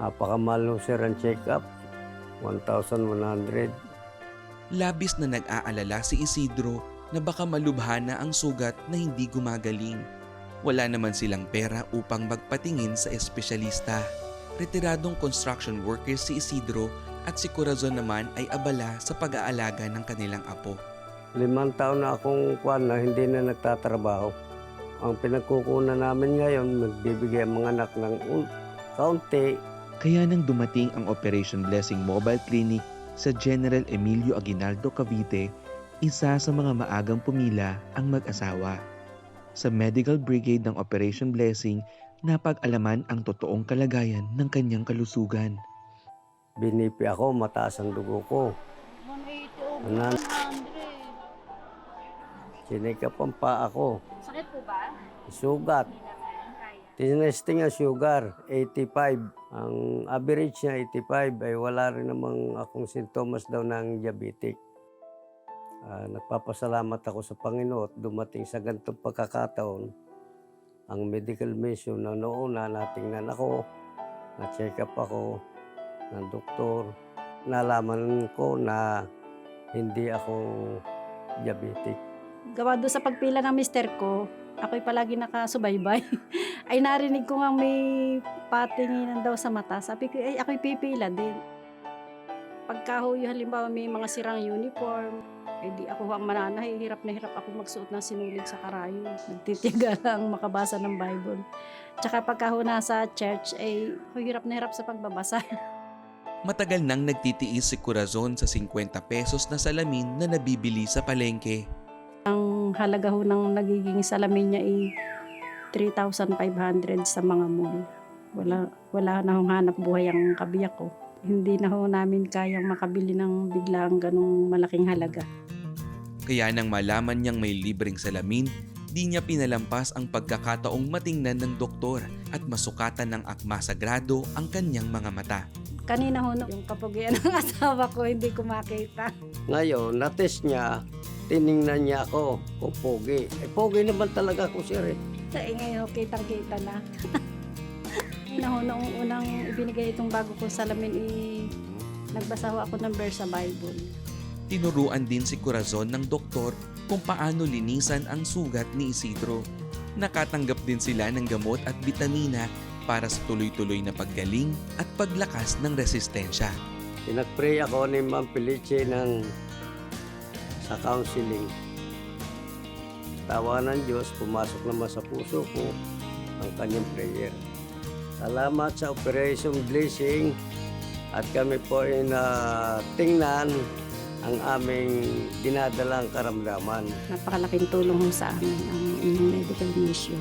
Napakamahal ho, sir ang check-up. 1,100. Labis na nag-aalala si Isidro na baka malubha na ang sugat na hindi gumagaling. Wala naman silang pera upang magpatingin sa espesyalista. Retiradong construction worker si Isidro at si Corazon naman ay abala sa pag-aalaga ng kanilang apo. Limang taon na akong kwan na hindi na nagtatrabaho. Ang pinagkukunan namin ngayon, magbibigay ang mga anak ng un- kaunti. Kaya nang dumating ang Operation Blessing Mobile Clinic sa General Emilio Aguinaldo, Cavite, isa sa mga maagang pumila ang mag-asawa. Sa Medical Brigade ng Operation Blessing, napag-alaman ang totoong kalagayan ng kanyang kalusugan. Binipi ako, mataas ang dugo ko. 180 Anan. 100. Sinikap ang paa ko. Sakit po ba? Sugat. Tinesting ang sugar, 85. Ang average niya, 85. Ay wala rin namang akong sintomas daw ng diabetic. Ah, nagpapasalamat ako sa Panginoon at dumating sa ganitong pagkakataon ang medical mission na noon na natingnan ako, na-check up ako ng doktor. Nalaman ko na hindi ako diabetic. Gawa doon sa pagpila ng mister ko, ako'y palagi nakasubaybay. ay narinig ko nga may patinginan daw sa mata. Sabi ko, ay ako'y pipila din. Pagka ho, halimbawa may mga sirang uniform, ay di ako ang mananahay, hirap na hirap ako magsuot ng sinulig sa karayo. Nagtitiyaga lang makabasa ng Bible. Tsaka pagka ho nasa church, ako hirap na hirap sa pagbabasa. Matagal nang nagtitiis si Corazon sa 50 pesos na salamin na nabibili sa palengke. Ang halaga ho ng nagiging salamin niya ay 3,500 sa mga mall. Wala, wala na hong hanap buhay ang kabiyak ko. Hindi na ho namin kayang makabili ng biglang ganong malaking halaga. Kaya nang malaman niyang may libreng salamin, di niya pinalampas ang pagkakataong matingnan ng doktor at masukatan ng akma sagrado ang kanyang mga mata. Kanina ho, no, yung kapugian ng asawa ko hindi ko makita. Ngayon, na-test niya, tiningnan niya ako kung pogi. Eh, pogi naman talaga ako, sir. Eh. Sa ngayon ho, kitang-kita na. Kanina ho, noong unang ibinigay itong bago kong salamin, eh, nagbasa ho ako ng verse sa Bible. Tinuruan din si Corazon ng doktor kung paano linisan ang sugat ni Isidro. Nakatanggap din sila ng gamot at bitamina para sa tuloy-tuloy na paggaling at paglakas ng resistensya. Pinag-pray ako ni Ma'am Felice ng sa counseling. Tawa ng Diyos, pumasok naman sa puso ko ang kanyang prayer. Salamat sa Operation Blessing at kami po ay natingnan ang aming dinadalang karamdaman. Napakalaking tulong sa amin ang inyong medical mission.